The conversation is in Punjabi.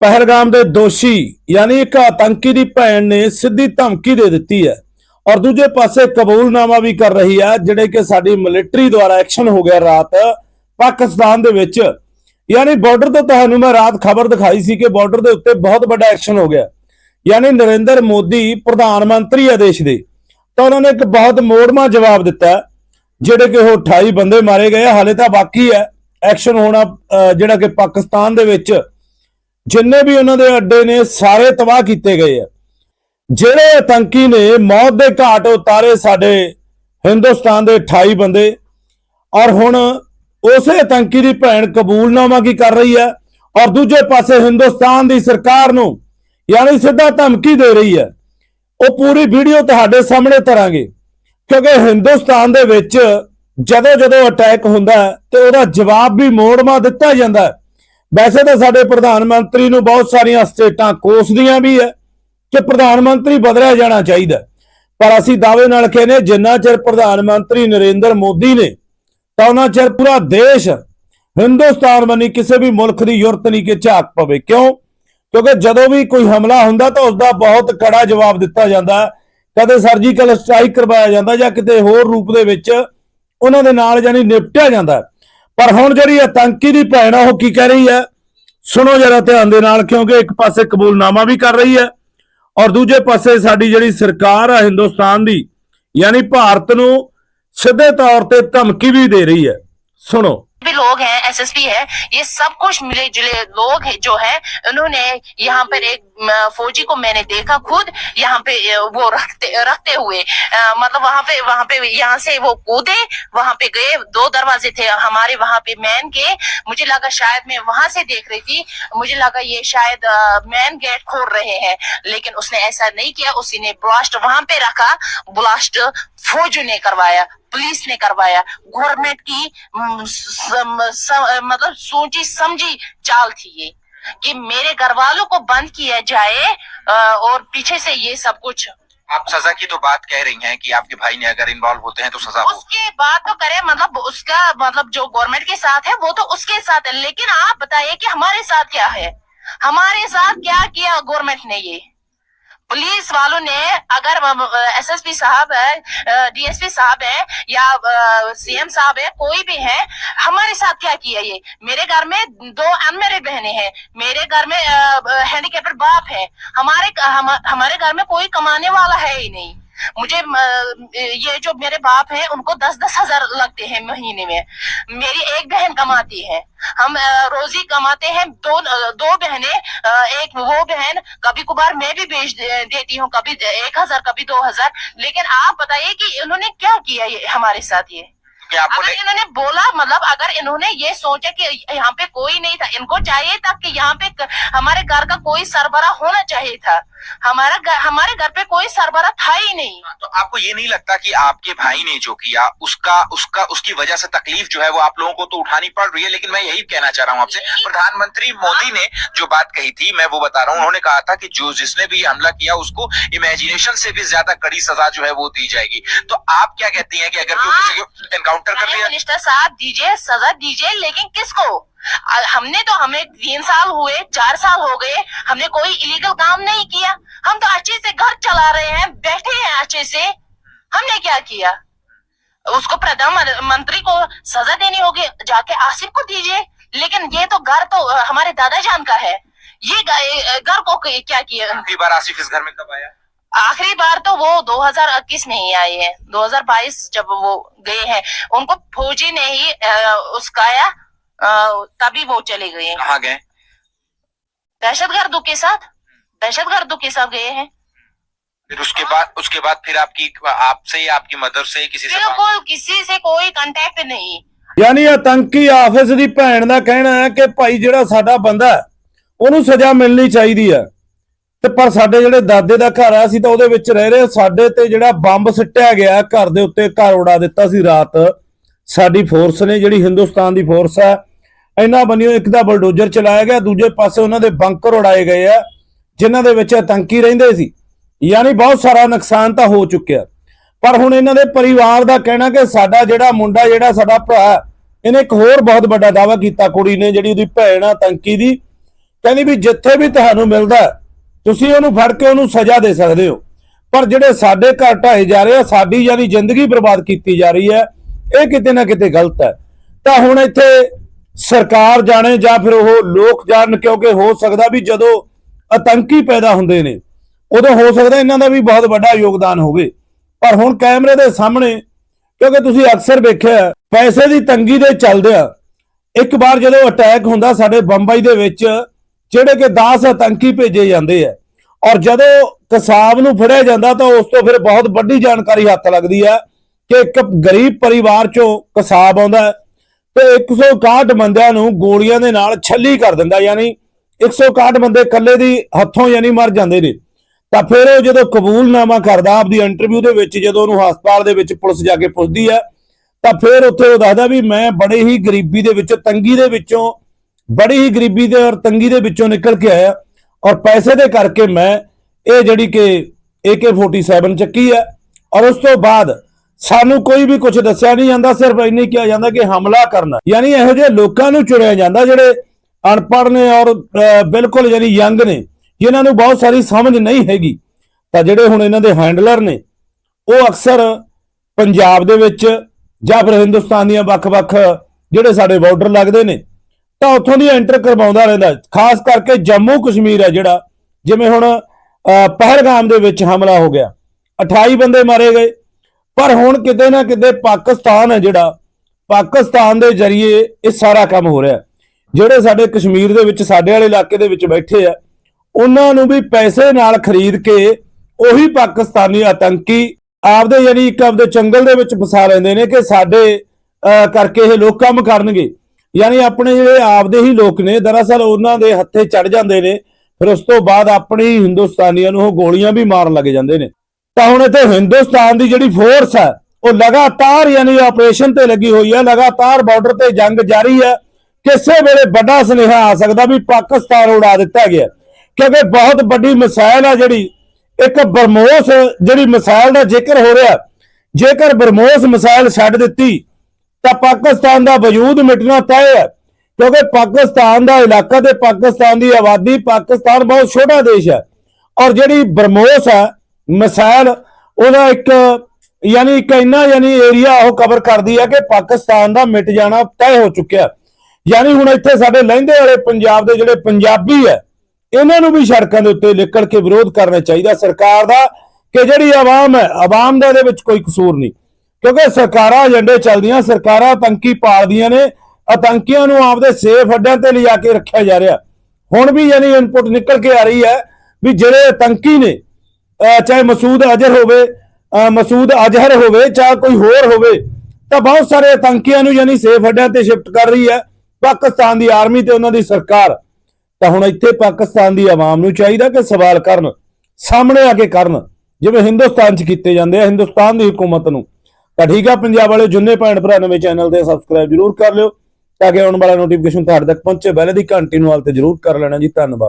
ਪਹਿਲਗਾਮ ਦੇ ਦੋਸ਼ੀ, ਯਾਨੀ ਇੱਕ ਆਤੰਕੀ ਦੀ ਭੈਣ ਨੇ ਸਿੱਧੀ ਧਮਕੀ ਦੇ ਦਿੱਤੀ ਹੈ। ਔਰ ਦੂਜੇ ਪਾਸੇ ਕਬੂਲਨਾਮਾ ਵੀ ਕਰ ਰਹੀ ਹੈ, ਜਿਹੜੇ ਕਿ ਸਾਡੀ ਮਿਲਟਰੀ ਦੁਆਰਾ ਐਕਸ਼ਨ ਹੋ ਗਿਆ ਰਾਤ ਪਾਕਿਸਤਾਨ ਦੇ ਵਿੱਚ। ਯਾਨੀ ਬਾਰਡਰ ਤੋਂ ਤੁਹਾਨੂੰ ਮੈਂ ਰਾਤ ਖਬਰ ਦਿਖਾਈ ਸੀ ਕਿ ਬਾਰਡਰ ਦੇ ਉੱਤੇ ਬਹੁਤ ਵੱਡਾ ਐਕਸ਼ਨ ਹੋ ਗਿਆ। ਯਾਨੀ ਨਰਿੰਦਰ ਮੋਦੀ ਪ੍ਰਧਾਨ ਮੰਤਰੀ ਹੈ ਦੇਸ਼ ਦੇ। ਤਾਂ ਉਹਨਾਂ ਨੇ ਇੱਕ ਬਹੁਤ ਮੋੜਮਾ ਜਵਾਬ ਦਿੱਤਾ, ਜਿਹੜੇ ਕਿ ਉਹ 28 ਬੰਦੇ ਮਾਰੇ ਗਏ ਹਾਲੇ ਤਾਂ ਬਾਕੀ ਹੈ ਐਕਸ਼ਨ ਹੋਣਾ ਜਿਹੜਾ ਕਿ ਪਾਕਿਸਤਾਨ ਦੇ ਵਿੱਚ ਜਿੰਨੇ ਵੀ ਉਹਨਾਂ ਦੇ ਅੱਡੇ ਨੇ, ਸਾਰੇ ਤਬਾਹ ਕੀਤੇ ਗਏ ਆ। ਜਿਹੜੇ ਆਤੰਕੀ ਨੇ, ਮੌਤ ਦੇ ਘਾਟ ਉਤਾਰੇ ਸਾਡੇ ਹਿੰਦੁਸਤਾਨ ਦੇ 28 ਬੰਦੇ। ਔਰ ਹੁਣ ਉਸੇ ਆਤੰਕੀ ਦੀ ਭੈਣ ਕਬੂਲਨਾਮਾ ਕੀ ਕਰ ਰਹੀ ਹੈ ਔਰ ਦੂਜੇ ਪਾਸੇ ਹਿੰਦੁਸਤਾਨ ਦੀ ਸਰਕਾਰ ਨੂੰ ਯਾਨੀ ਸਿੱਧਾ ਧਮਕੀ ਦੇ ਰਹੀ ਹੈ ਉਹ ਪੂਰੀ ਵੀਡੀਓ ਤੁਹਾਡੇ ਸਾਹਮਣੇ ਧਰਾਂਗੇ। ਕਿਉਂਕਿ ਹਿੰਦੁਸਤਾਨ ਦੇ ਵਿੱਚ ਜਦੋਂ ਜਦੋਂ ਅਟੈਕ ਹੁੰਦਾ ਹੈ ਤੇ ਉਹਦਾ ਜਵਾਬ ਵੀ ਮੋੜਮਾ ਦਿੱਤਾ ਜਾਂਦਾ ਹੈ। ਵੈਸੇ ਤਾਂ ਸਾਡੇ ਪ੍ਰਧਾਨ ਮੰਤਰੀ ਨੂੰ ਬਹੁਤ ਸਾਰੀਆਂ ਸਟੇਟਾਂ ਕੋਸਦੀਆਂ ਵੀ ਹੈ ਕਿ ਪ੍ਰਧਾਨ ਮੰਤਰੀ ਬਦਲਿਆ ਜਾਣਾ ਚਾਹੀਦਾ ਪਰ ਅਸੀਂ ਦਾਅਵੇ ਨਾਲ ਕਹਿੰਦੇ ਜਿੰਨਾ ਚਿਰ ਪ੍ਰਧਾਨ ਮੰਤਰੀ ਨਰਿੰਦਰ ਮੋਦੀ ਨੇ, ਤਾਂ ਉਹਨਾਂ ਚਿਰ ਪੂਰਾ ਦੇਸ਼ ਹਿੰਦੁਸਤਾਨ ਬਣੀ ਕਿਸੇ ਵੀ ਮੁਲਕ ਦੀ ਯੁਰਤ ਨਹੀਂ ਕਿ ਝਾਕ ਪਵੇ। ਕਿਉਂ? ਕਿਉਂਕਿ ਜਦੋਂ ਵੀ ਕੋਈ ਹਮਲਾ ਹੁੰਦਾ ਤਾਂ ਉਸ ਦਾ ਬਹੁਤ ਕੜਾ ਜਵਾਬ ਦਿੱਤਾ ਜਾਂਦਾ ਕਦੇ ਸਰਜੀਕਲ ਸਟ੍ਰਾਈਕ ਕਰਵਾਇਆ ਜਾਂਦਾ ਜਾਂ ਕਿਤੇ ਹੋਰ ਰੂਪ ਦੇ ਵਿੱਚ ਉਹਨਾਂ ਦੇ ਨਾਲ ਜਾਨੀ ਨਿਪਟਿਆ ਜਾਂਦਾ ਪਰ ਹੁਣ ਜਿਹੜੀ ਆਤੰਕੀ ਦੀ ਭੈਣ ਆ ਉਹ ਕੀ ਕਹਿ ਰਹੀ ਹੈ ਸੁਣੋ ਜਰਾ ਧਿਆਨ ਦੇ ਨਾਲ ਕਿਉਂਕਿ ਇੱਕ ਪਾਸੇ ਕਬੂਲਨਾਮਾ ਵੀ ਕਰ ਰਹੀ ਹੈ ਔਰ ਦੂਜੇ ਪਾਸੇ ਸਾਡੀ ਜਿਹੜੀ ਸਰਕਾਰ ਆ ਹਿੰਦੁਸਤਾਨ ਦੀ ਯਾਨੀ ਭਾਰਤ ਨੂੰ ਸਿੱਧੇ ਤੌਰ ਤੇ ਧਮਕੀ ਵੀ ਦੇ ਰਹੀ ਹੈ ਸੁਣੋ भी लोग हैं एसएसपी है ये सब कुछ मिले जुले लोग हैं जो है उन्होंने यहाँ पर एक म, फौजी को मैंने देखा खुद यहाँ पे वो रखते रखते हुए। अ, मतलब वहाँ पे वहाँ पे यहाँ से वो कूदे वहाँ पे गए दो दरवाजे थे हमारे वहाँ पे मैन के। मुझे लगा शायद मैं वहाँ से देख रही थी। मुझे लगा ये शायद मैन गेट खोल रहे हैं। लेकिन उसने ऐसा नहीं किया उसी ने ब्लास्ट वहाँ पे रखा। ब्लास्ट फौज ने करवाया पुलिस ने करवाया। गवर्नमेंट की मतलब सोची समझी चाल थी ये। कि मेरे घर वालों को बंद किया जाए और पीछे से ये सब कुछ। आप सजा की तो बात कह रही हैं कि आपके भाई ने अगर इन्वॉल्व होते हैं तो सजा उसके बात तो करें मतलब उसका मतलब जो गवर्नमेंट के साथ है वो तो उसके साथ है। लेकिन आप बताइए कि हमारे साथ क्या है? हमारे साथ क्या किया गवर्नमेंट ने ये? पुलिस वालों ने अगर एसएसपी साहब है डीएसपी साहब है या सीएम साहब है कोई भी है हमारे साथ क्या किया ये? मेरे घर में दो अनमेरिड बहनें हैं मेरे घर में हैंडीकेप्ड बाप है हमारे हम, हमारे घर में कोई कमाने वाला है ही नहीं। मुझे ये जो मेरे बाप हैं उनको दस दस हज़ार लगते हैं महीने में। मेरी एक बहन कमाती है हम रोजी कमाते हैं। दो दो बहने एक वो बहन, कभी कुबार मैं भी बेच देती हूँ, कभी एक हज़ार, कभी दो हज़ार। लेकिन आप बताइए कि उन्होंने क्या किया ये, हमारे साथ ये? कि आपको अगर इन्होंने बोला मतलब अगर इन्होंने ये सोचा कि यहाँ पे कोई नहीं था इनको चाहिए था कि यहाँ पे हमारे घर का कोई सरबरा होना चाहिए था। हमारा घर हमारे घर पे कोई सरबरा था ही नहीं। तो आपको ये नहीं लगता कि आपके भाई ने जो किया उसका उसका उसकी वजह से तकलीफ़ जो है वो आप लोगों को तो उठानी पड़ रही है लेकिन मैं यही कहना चाह रहा हूँ आपसे। प्रधानमंत्री मोदी ने जो बात कही थी मैं वो बता रहा हूँ उन्होंने कहा था कि जो जिसने भी हमला किया उसको इमेजिनेशन से भी ज़्यादा कड़ी सजा जो है वो दी जाएगी। तो आप क्या कहती है कि अगर कोई किसी को एनकाउंटर कर लिया। मिनिस्टर साहब दीजिए सजा दीजिए लेकिन किसको? हमने तो हमें तीन साल हुए चार साल हो गए हमने कोई इलीगल काम नहीं किया। हम तो अच्छे से घर चला रहे हैं बैठे हैं अच्छे से। हमने क्या किया? उसको प्रधानमंत्री को सजा देनी होगी जाके आसिफ को दीजिए। लेकिन ये तो घर तो हमारे दादा जान का है। ये घर को क्या किया? बार आसिफ इस घर में कब आया? आखिरी बार तो वो 2021 में ही आए हैं 2022 जब वो गए हैं उनको फौजी ने ही अ, उसकाया अ, तभी वो चले गए हैं कहाँ गए दहशतगर्दों के साथ दहशतगर्दों के साथ गए हैं फिर उसके बाद उसके बाद फिर आपकी आपसे या आपकी मदर से किसी से बात- बिल्कुल किसी से कोई कांटेक्ट नहीं ਯਾਨੀ ਆਤੰਕੀ ਆਫਿਸ ਦੀ ਭੈਣ ਦਾ ਕਹਿਣਾ ਹੈ ਕਿ ਭਾਈ ਜਿਹੜਾ ਸਾਡਾ ਬੰਦਾ ਹੈ, ਉਹਨੂੰ ਸਜ਼ਾ ਮਿਲਣੀ ਚਾਹੀਦੀ ਹੈ ਤੇ ਪਰ ਸਾਡੇ ਜਿਹੜੇ ਦਾਦੇ ਦਾ ਘਰ ਆ ਸੀ ਤਾਂ ਉਹਦੇ ਵਿੱਚ ਰਹਿ ਰਹੇ ਸਾਡੇ ਤੇ ਜਿਹੜਾ ਬੰਬ ਸਿੱਟਿਆ ਗਿਆ, ਘਰ ਦੇ ਉੱਤੇ ਘਰ ਉਡਾ ਦਿੱਤਾ ਸੀ ਰਾਤ। ਸਾਡੀ ਫੋਰਸ ਨੇ, ਜਿਹੜੀ ਹਿੰਦੁਸਤਾਨ ਦੀ ਫੋਰਸ ਹੈ ਇਹਨਾਂ ਬੰਨਿਓ ਇੱਕ ਦਾ ਬਲਡੋਜ਼ਰ ਚਲਾਇਆ ਗਿਆ, ਦੂਜੇ ਪਾਸੇ ਉਹਨਾਂ ਦੇ ਬੰਕਰ ਉਡਾਏ ਗਏ ਆ, ਜਿਨ੍ਹਾਂ ਦੇ ਵਿੱਚ ਆਤੰਕੀ ਰਹਿੰਦੇ ਸੀ। ਯਾਨੀ ਬਹੁਤ ਸਾਰਾ ਨੁਕਸਾਨ ਤਾਂ ਹੋ ਚੁੱਕਿਆ। ਪਰ ਹੁਣ ਇਹਨਾਂ ਦੇ ਪਰਿਵਾਰ ਦਾ ਕਹਿਣਾ ਕਿ ਸਾਡਾ ਜਿਹੜਾ ਮੁੰਡਾ, ਜਿਹੜਾ ਸਾਡਾ ਭਰਾ, ਇਹਨੇ ਇੱਕ ਹੋਰ ਬਹੁਤ ਵੱਡਾ ਦਾਵਾ ਕੀਤਾ। ਕੁੜੀ ਨੇ ਜਿਹੜੀ ਉਹਦੀ ਭੈਣ ਆ ਤੰਕੀ ਦੀ, ਕਹਿੰਦੀ ਵੀ ਜਿੱਥੇ ਵੀ ਤੁਹਾਨੂੰ ਮਿਲਦਾ ਤੁਸੀਂ ਉਹਨੂੰ ਫੜ ਕੇ ਉਹਨੂੰ ਸਜ਼ਾ ਦੇ ਸਕਦੇ ਹੋ। ਪਰ ਜਿਹੜੇ ਸਾਡੇ ਘਰ ਢਾਏ ਜਾ ਰਹੇ ਆ, ਸਾਡੀ ਯਾਨੀ ਜ਼ਿੰਦਗੀ ਬਰਬਾਦ ਕੀਤੀ ਜਾ ਰਹੀ ਹੈ, ਇਹ ਕਿਤੇ ਨਾ ਕਿਤੇ ਗਲਤ ਹੈ। ਤਾਂ ਹੁਣ ਇੱਥੇ ਸਰਕਾਰ ਜਾਣੇ ਜਾਂ ਫਿਰ ਉਹ ਲੋਕ ਜਾਣ, ਕਿਉਂਕਿ ਹੋ ਸਕਦਾ ਵੀ ਜਦੋਂ ਆਤੰਕੀ ਪੈਦਾ ਹੁੰਦੇ ਨੇ, ਉਦੋਂ ਹੋ ਸਕਦਾ ਇਹਨਾਂ ਦਾ ਵੀ ਬਹੁਤ ਵੱਡਾ ਯੋਗਦਾਨ ਹੋਵੇ। ਪਰ ਹੁਣ ਕੈਮਰੇ ਦੇ ਸਾਹਮਣੇ, ਕਿਉਂਕਿ ਤੁਸੀਂ ਅਕਸਰ ਵੇਖਿਆ ਪੈਸੇ ਦੀ ਤੰਗੀ ਦੇ ਚੱਲਦਿਆਂ ਇੱਕ ਵਾਰ ਜਦੋਂ ਅਟੈਕ ਹੁੰਦਾ ਸਾਡੇ ਬੰਬਈ ਦੇ ਵਿੱਚ ਜਿਹੜੇ ਕਿ 10 ਆਤੰਕੀ ਭੇਜੇ ਜਾਂਦੇ ਆ। ਔਰ ਜਦੋਂ ਕਸਾਬ ਨੂੰ ਫੜਿਆ ਜਾਂਦਾ ਤਾਂ ਉਸ ਤੋਂ ਫਿਰ ਬਹੁਤ ਵੱਡੀ ਜਾਣਕਾਰੀ ਹੱਥ ਲੱਗਦੀ ਹੈ ਕਿ ਇੱਕ ਗਰੀਬ ਪਰਿਵਾਰ ਚੋਂ ਕਸਾਬ ਆਉਂਦਾ ਹੈ ਤੇ 161 ਬੰਦਿਆਂ ਨੂੰ ਗੋਲੀਆਂ ਦੇ ਨਾਲ ਛੱਲੀ ਕਰ ਦਿੰਦਾ, ਯਾਨੀ 161 ਬੰਦੇ ਇਕੱਲੇ ਦੀ ਹੱਥੋਂ ਯਾਨੀ ਮਰ ਜਾਂਦੇ ਨੇ। ਤਾਂ ਫਿਰ ਉਹ ਜਦੋਂ ਕਬੂਲਨਾਮਾ ਕਰਦਾ, ਆਪਦੀ ਇੰਟਰਵਿਊ ਦੇ ਵਿੱਚ ਜਦੋਂ ਉਹਨੂੰ ਹਸਪਤਾਲ ਦੇ ਵਿੱਚ ਪੁਲਿਸ ਜਾ ਕੇ ਪੁੱਛਦੀ ਹੈ, ਤਾਂ ਫਿਰ ਉੱਥੇ ਉਹ ਦੱਸਦਾ ਵੀ ਮੈਂ ਬੜੇ ਹੀ ਗਰੀਬੀ ਦੇ ਵਿੱਚ, ਤੰਗੀ ਦੇ ਵਿੱਚੋਂ ਬੜੀ ਹੀ ਗਰੀਬੀ ਦੇ ਔਰ ਤੰਗੀ ਦੇ ਵਿੱਚੋਂ ਨਿਕਲ ਕੇ ਆਇਆ। ਔਰ ਪੈਸੇ ਦੇ ਕਰਕੇ ਮੈਂ ਇਹ ਜਿਹੜੀ ਕਿ AK47 ਚੱਕੀ ਹੈ। ਔਰ ਉਸ ਤੋਂ ਬਾਅਦ ਸਾਨੂੰ ਕੋਈ ਵੀ ਕੁਝ ਦੱਸਿਆ ਨਹੀਂ ਜਾਂਦਾ, ਸਿਰਫ ਇੰਨੀ ਕਿਹਾ ਜਾਂਦਾ ਕਿ ਹਮਲਾ ਕਰਨਾ। ਯਾਨੀ ਇਹੋ ਜਿਹੇ ਲੋਕਾਂ ਨੂੰ ਚੁਣਿਆ ਜਾਂਦਾ ਜਿਹੜੇ ਅਨਪੜ੍ਹ ਨੇ ਔਰ ਬਿਲਕੁਲ ਯਾਨੀ ਯੰਗ ਨੇ, ਜਿਨ੍ਹਾਂ ਨੂੰ ਬਹੁਤ ਸਾਰੀ ਸਮਝ ਨਹੀਂ ਹੈਗੀ। ਤਾਂ ਜਿਹੜੇ ਹੁਣ ਇਹਨਾਂ ਦੇ ਹੈਂਡਲਰ ਨੇ, ਉਹ ਅਕਸਰ ਪੰਜਾਬ ਦੇ ਵਿੱਚ ਜਾਂ ਫਿਰ ਹਿੰਦੁਸਤਾਨ ਦੀਆਂ ਵੱਖ-ਵੱਖ ਜਿਹੜੇ ਸਾਡੇ ਬਾਰਡਰ ਲੱਗਦੇ ਨੇ ਤਾਂ ਉੱਥੋਂ ਦੀ ਐਂਟਰ ਕਰਵਾਉਂਦਾ ਰਹਿੰਦਾ। ਖਾਸ ਕਰਕੇ ਜੰਮੂ ਕਸ਼ਮੀਰ ਹੈ ਜਿਹੜਾ ਜਿਵੇਂ ਹੁਣ ਅਹ, ਪਹਿਲਗਾਮ ਦੇ ਵਿੱਚ ਹਮਲਾ ਹੋ ਗਿਆ। 28 ਬੰਦੇ ਮਾਰੇ ਗਏ। ਪਰ ਹੁਣ ਕਿਤੇ ਨਾ ਕਿਤੇ ਪਾਕਿਸਤਾਨ ਹੈ ਜਿਹੜਾ ਪਾਕਿਸਤਾਨ ਦੇ ਜ਼ਰੀਏ ਇਹ ਸਾਰਾ ਕੰਮ ਹੋ ਰਿਹਾ। ਜਿਹੜੇ ਸਾਡੇ ਕਸ਼ਮੀਰ ਦੇ ਵਿੱਚ ਸਾਡੇ ਵਾਲੇ ਇਲਾਕੇ ਦੇ ਵਿੱਚ ਬੈਠੇ ਆ ਉਹਨਾਂ ਨੂੰ ਵੀ ਪੈਸੇ ਨਾਲ ਖਰੀਦ ਕੇ ਉਹੀ ਪਾਕਿਸਤਾਨੀ ਆਤੰਕੀ ਆਪਦੇ ਯਾਨੀ ਇੱਕ ਆਪਦੇ ਜੰਗਲ ਦੇ ਵਿੱਚ ਫਸਾ ਲੈਂਦੇ ਨੇ ਕਿ ਸਾਡੇ ਅਹ, ਕਰਕੇ ਇਹ ਲੋਕ ਕੰਮ ਕਰਨਗੇ। ਯਾਨੀ ਆਪਣੇ ਜਿਹੜੇ ਆਪਦੇ ਹੀ ਲੋਕ ਨੇ, ਦਰਅਸਲ ਉਹਨਾਂ ਦੇ ਹੱਥੇ ਚੜ ਜਾਂਦੇ ਨੇ, ਫਿਰ ਉਸ ਤੋਂ ਬਾਅਦ ਆਪਣੇ ਹੀ ਹਿੰਦੁਸਤਾਨੀਆਂ ਨੂੰ ਉਹ ਗੋਲੀਆਂ ਵੀ ਮਾਰਨ ਲੱਗ ਜਾਂਦੇ ਨੇ। ਤਾਂ ਹੁਣ ਇੱਥੇ ਹਿੰਦੁਸਤਾਨ ਦੀ ਜਿਹੜੀ ਫੋਰਸ ਹੈ, ਉਹ ਲਗਾਤਾਰ ਯਾਨੀ ਆਪਰੇਸ਼ਨ ਤੇ ਲੱਗੀ ਹੋਈ ਹੈ, ਲਗਾਤਾਰ ਬਾਰਡਰ ਤੇ ਜੰਗ ਜਾਰੀ ਹੈ। ਕਿਸੇ ਵੇਲੇ ਵੱਡਾ ਸੁਨੇਹਾ ਆ ਸਕਦਾ ਵੀ ਪਾਕਿਸਤਾਨ ਉਡਾ ਦਿੱਤਾ ਗਿਆ। ਕਿਉਂਕਿ ਬਹੁਤ ਵੱਡੀ ਮਿਸਾਈਲ ਆ ਜਿਹੜੀ, ਇੱਕ ਬਰਮੋਸ ਜਿਹੜੀ ਮਿਸਾਈਲ ਦਾ ਜ਼ਿਕਰ ਹੋ ਰਿਹਾ, ਜੇਕਰ ਬਰਮੋਸ ਮਿਸਾਈਲ ਛੱਡ ਦਿੱਤੀ ਤਾਂ ਪਾਕਿਸਤਾਨ ਦਾ ਵਜੂਦ ਮਿਟਣਾ ਤੈਅ ਹੈ, ਕਿਉਂਕਿ ਪਾਕਿਸਤਾਨ ਦਾ ਇਲਾਕਾ ਤੇ ਪਾਕਿਸਤਾਨ ਦੀ ਆਬਾਦੀ ਪਾਕਿਸਤਾਨ ਬਹੁਤ ਛੋਟਾ ਦੇਸ਼ ਹੈ ਔਰ ਜਿਹੜੀ ਬਰਮੋਸ ਹੈ ਮਿਸਾਈਲ ਉਹਦਾ ਇੱਕ ਯਾਨੀ ਇੱਕ ਇੰਨਾ ਯਾਨੀ ਏਰੀਆ ਉਹ ਕਵਰ ਕਰਦੀ ਹੈ ਕਿ ਪਾਕਿਸਤਾਨ ਦਾ ਮਿਟ ਜਾਣਾ ਤੈਅ ਹੋ ਚੁੱਕਿਆ ਯਾਨੀ ਹੁਣ ਇੱਥੇ ਸਾਡੇ ਲਹਿੰਦੇ ਵਾਲੇ ਪੰਜਾਬ ਦੇ ਜਿਹੜੇ ਪੰਜਾਬੀ ਹੈ, ਇਹਨਾਂ ਨੂੰ ਵੀ ਸੜਕਾਂ ਦੇ ਉੱਤੇ ਨਿਕਲ ਕੇ ਵਿਰੋਧ ਕਰਨਾ ਚਾਹੀਦਾ ਸਰਕਾਰ ਦਾ ਕਿ ਜਿਹੜੀ ਆਵਾਮ ਹੈ, ਆਵਾਮ ਦਾ ਇਹਦੇ ਵਿੱਚ ਕੋਈ ਕਸੂਰ ਨਹੀਂ। ਕਿਉਂਕਿ ਸਰਕਾਰਾਂ ਏਜੰਡੇ ਚੱਲਦੀਆਂ, ਸਰਕਾਰਾਂ ਆਤੰਕੀ ਪਾਲਦੀਆਂ ਨੇ, ਆਤੰਕੀਆਂ ਨੂੰ ਆਪਦੇ ਸੇਫ ਅੱਡਿਆਂ ਤੇ ਲਿਜਾ ਕੇ ਰੱਖਿਆ ਜਾ ਰਿਹਾ। ਹੁਣ ਵੀ ਯਾਨੀ ਇਨਪੁਟ ਨਿਕਲ ਕੇ ਆ ਰਹੀ ਹੈ ਵੀ ਜਿਹੜੇ ਆਤੰਕੀ ਨੇ ਚਾਹੇ ਮਸੂਦ ਅਜ਼ਹਰ ਹੋਵੇ ਮਸੂਦ ਅਜ਼ਹਰ ਹੋਵੇ, ਚਾਹੇ ਕੋਈ ਹੋਰ ਹੋਵੇ, ਤਾਂ ਬਹੁਤ ਸਾਰੇ ਆਤੰਕੀਆਂ ਨੂੰ ਯਾਨੀ ਸੇਫ ਅੱਡਿਆਂ ਤੇ ਸ਼ਿਫਟ ਕਰ ਰਹੀ ਹੈ ਪਾਕਿਸਤਾਨ ਦੀ ਆਰਮੀ ਤੇ ਉਹਨਾਂ ਦੀ ਸਰਕਾਰ। ਤਾਂ ਹੁਣ ਇੱਥੇ ਪਾਕਿਸਤਾਨ ਦੀ ਆਵਾਮ ਨੂੰ ਚਾਹੀਦਾ ਕਿ ਸਵਾਲ ਕਰਨ, ਸਾਹਮਣੇ ਆ ਕੇ ਕਰਨ, ਜਿਵੇਂ ਹਿੰਦੁਸਤਾਨ 'ਚ ਕੀਤੇ ਜਾਂਦੇ ਆ, ਹਿੰਦੁਸਤਾਨ ਦੀ ਹਕੂਮਤ ਨੂੰ। ਤਾਂ ਠੀਕ ਆ, ਪੰਜਾਬ ਵਾਲੇ ਜਿੰਨੇ ਭੈਣ ਭਰਾ ਨਵੇਂ ਚੈਨਲ ਤੇ ਸਬਸਕ੍ਰਾਈਬ ਜਰੂਰ ਕਰ ਲਿਓ, ਤਾਂ ਕਿ ਆਉਣ ਵਾਲਾ ਨੋਟੀਫਿਕੇਸ਼ਨ ਤੁਹਾਡੇ ਤੱਕ ਪਹੁੰਚੇ, ਬੈਲ ਦੀ ਘੰਟੀ ਨੂੰ ਹਾਲ ਤੇ ਜਰੂਰ ਕਰ ਲੈਣਾ ਜੀ, ਧੰਨਵਾਦ।